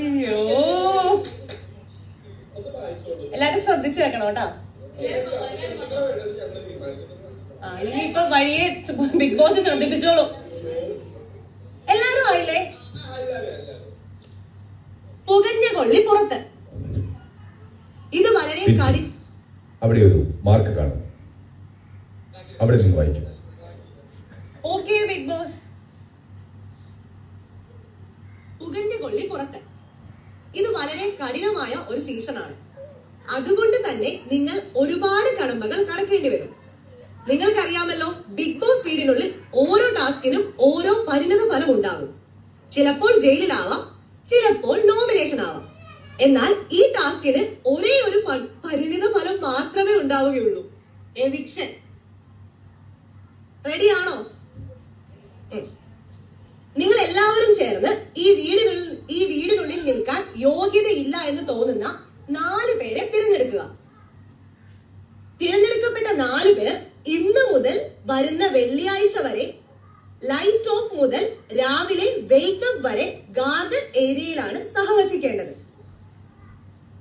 അയ്യോ. എല്ലാരും ശ്രദ്ധിച്ചു വെക്കണം കേട്ടോ. ഇനിയിപ്പൊ വഴിയെ ബിഗ് ബോസ് ശ്രദ്ധിപ്പിച്ചോളൂ. എല്ലാരും ആയില്ലേ? പുകഞ്ഞ കൊള്ളി പുറത്ത് ഇത് വളരെ കടി അവിടെ ഒരു മാർക്ക് കാണും. അവിടെ നിന്ന് വായിക്കും ഓക്കെ ബിഗ് ബോസ് പുകഞ്ഞ കൊള്ളി പുറത്ത് ഇത് വളരെ കഠിനമായ ഒരു സീസണാണ്. അതുകൊണ്ട് തന്നെ നിങ്ങൾ ഒരുപാട് കടമ്പകൾ കടക്കേണ്ടി വരും. നിങ്ങൾക്കറിയാമല്ലോ ബിഗ് ബോസ് വീടിനുള്ളിൽ ഓരോ ടാസ്കിനും ഓരോ പരിണിത ഫലം ഉണ്ടാകും. ചിലപ്പോൾ ജയിലിലാവാം ചിലപ്പോൾ നോമിനേഷൻ ആവാം. എന്നാൽ ഈ ടാസ്കിന് ഒരേ ഒരു പരിണിത ഫലം മാത്രമേ ഉണ്ടാവുകയുള്ളൂ. എവിക്ഷൻ. റെഡിയാണോ? നിങ്ങൾ എല്ലാവരും ചേർന്ന് ഈ വീടിനുള്ളിൽ യോഗ്യതയില്ല എന്ന് തോന്നുന്ന നാല് പേരെ തിരഞ്ഞെടുക്കുക. തിരഞ്ഞെടുക്കപ്പെട്ട നാല് പേർ ഇന്ന് മുതൽ വരുന്ന വെള്ളിയാഴ്ച വരെ ലൈറ്റ് ഓഫ് മുതൽ രാവിലെ വെയ്ക്കപ്പ് വരെ ഗാർഡൻ ഏരിയയിലാണ് സഹവസിക്കേണ്ടത്.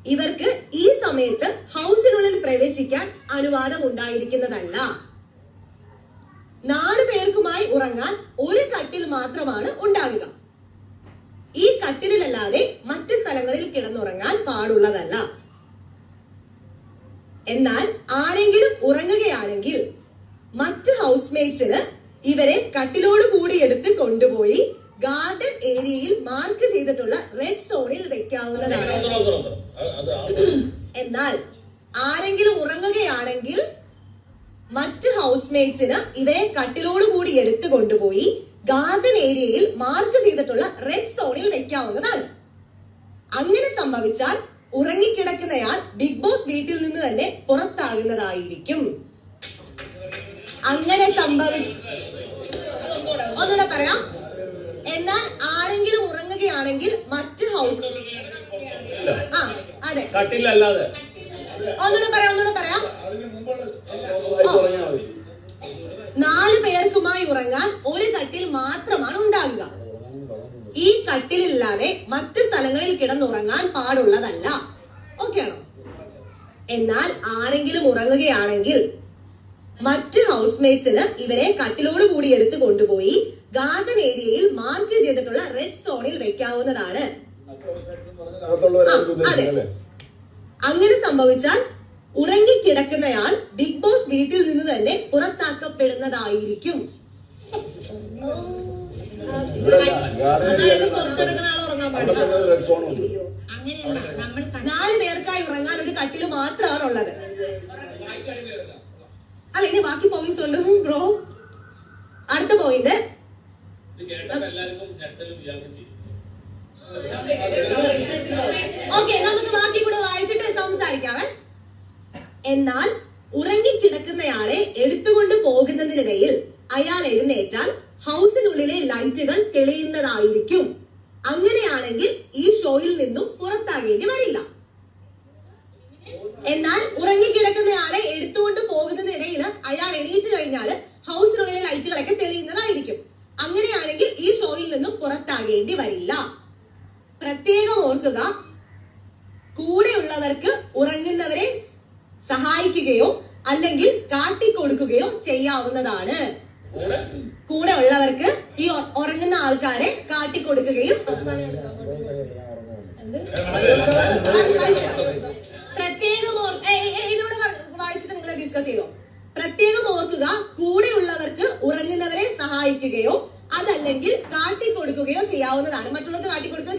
ഇവർക്ക് ഈ സമയത്ത് ഹൗസിനുള്ളിൽ പ്രവേശിക്കാൻ അനുവാദം ഉണ്ടായിരിക്കുന്നതല്ല. നാല് പേർക്കുമായി ഉറങ്ങാൻ ഒരു കട്ടിൽ മാത്രമാണ് ഉണ്ടാവുക. ഈ കട്ടിലല്ലാതെ കിടന്നുറങ്ങാൻ പാടുള്ളതല്ല. എന്നാൽ ആരെങ്കിലും ഉറങ്ങുകയാണെങ്കിൽ മറ്റ് ഹൗസ്മേറ്റ്സിന് ഇവരെ കട്ടിലോട് കൂടി എടുത്ത് കൊണ്ടുപോയി ഗാർഡൻ ഏരിയയിൽ മാർക്ക് ചെയ്തിട്ടുള്ള റെഡ് സോണിൽ വെക്കാവുന്നതാണ്. എന്നാൽ ആരെങ്കിലും ഉറങ്ങുകയാണെങ്കിൽ മറ്റ് ഹൗസ്മേറ്റ്സിന് ഇവരെ കട്ടിലോട് കൂടി എടുത്തു കൊണ്ടുപോയി ഗാർഡൻ ഏരിയയിൽ മാർക്ക് ചെയ്തിട്ടുള്ള റെഡ് സോണിൽ വെക്കാവുന്നതാണ്. അങ്ങനെ സംഭവിച്ചാൽ ഉറങ്ങിക്കിടക്കുന്നയാൾ ബിഗ് ബോസ് വീട്ടിൽ നിന്ന് തന്നെ പുറത്താകുന്നതായിരിക്കും. അങ്ങനെ സംഭവിച്ചു ഒന്നുകൂടെ പറയാം. എന്നാൽ ആരെങ്കിലും ഉറങ്ങുകയാണെങ്കിൽ മറ്റ് ഹൗസ് ആ അതെ. ഒന്നുകൂടെ പറയാം ഒന്നുകൂടെ പറയാം നാല് പേർക്കുമായി ഉറങ്ങാൻ ഒരു കട്ടിൽ മാത്രമാണ് ഉണ്ടാകുക ഈ കട്ടിലില്ലാതെ മറ്റു സ്ഥലങ്ങളിൽ കിടന്നുറങ്ങാൻ പാടുള്ളതല്ല. ഓക്കെ ആണോ? എന്നാൽ ആരെങ്കിലും ഉറങ്ങുകയാണെങ്കിൽ മറ്റ് ഹൗസ്മേറ്റ്സിന് ഇവരെ കട്ടിലോട് കൂടി എടുത്തു കൊണ്ടുപോയി ഗാർഡൻ ഏരിയയിൽ മാർക്ക് ചെയ്തിട്ടുള്ള റെഡ് സോണിൽ വെക്കാവുന്നതാണ്. അതെ. അങ്ങനെ സംഭവിച്ചാൽ ഉറങ്ങിക്കിടക്കുന്നയാൾ ബിഗ് ബോസ് വീട്ടിൽ നിന്ന് തന്നെ പുറത്താക്കപ്പെടുന്നതായിരിക്കും. നാല് പേർക്കായി ഉറങ്ങാൻ ഒരു കട്ടിൽ മാത്രമാണ് ഉള്ളത് അല്ല ഇനി ബാക്കി പോയിന്റ്സ് ഉണ്ട് ബ്രോ അടുത്ത പോയിന്റ് ഓക്കെ നമുക്ക് ബാക്കി കൂടെ വായിച്ചിട്ട് സംസാരിക്കാവേ എന്നാൽ ഉറങ്ങിക്കിടക്കുന്നയാളെ എടുത്തുകൊണ്ട് പോകുന്നതിനിടയിൽ അയാൾ എഴുന്നേറ്റാൽ ഹൗസിനുള്ളിലെ ലൈറ്റുകൾ തെളിയുന്നതായിരിക്കും. അങ്ങനെയാണെങ്കിൽ ഈ ഷോയിൽ നിന്നും പുറത്താകേണ്ടി വരില്ല. എന്നാൽ ഉറങ്ങിക്കിടക്കുന്നയാളെ എടുത്തുകൊണ്ട് പോകുന്നതിനിടയിൽ അയാൾ എണീറ്റ് കഴിഞ്ഞാൽ ഹൗസിനുള്ളിലെ ലൈറ്റുകളൊക്കെ തെളിയുന്നതായിരിക്കും. അങ്ങനെയാണെങ്കിൽ ഈ ഷോയിൽ നിന്നും പുറത്താകേണ്ടി വരില്ല. പ്രത്യേകം ഓർക്കുക കൂടെയുള്ളവർക്ക് ഉറങ്ങുന്നവരെ സഹായിക്കുകയോ അല്ലെങ്കിൽ കാട്ടിക്കൊടുക്കുകയോ ചെയ്യാവുന്നതാണ്. കൂടെ ഉള്ളവർക്ക് ഈ ഉറങ്ങുന്ന ആൾക്കാരെ കാട്ടിക്കൊടുക്കുകയും പ്രത്യേകം പറ- വായിച്ചിട്ട് നിങ്ങൾ ഡിസ്കസ് ചെയ്തോ? പ്രത്യേകം ഓർക്കുക കൂടെയുള്ളവർക്ക് ഉറങ്ങുന്നവരെ സഹായിക്കുകയോ അതല്ലെങ്കിൽ കാട്ടിക്കൊടുക്കുകയോ ചെയ്യാവുന്നതാണ്. മറ്റുള്ളവർക്ക് കാട്ടിക്കൊടുക്കുകയോ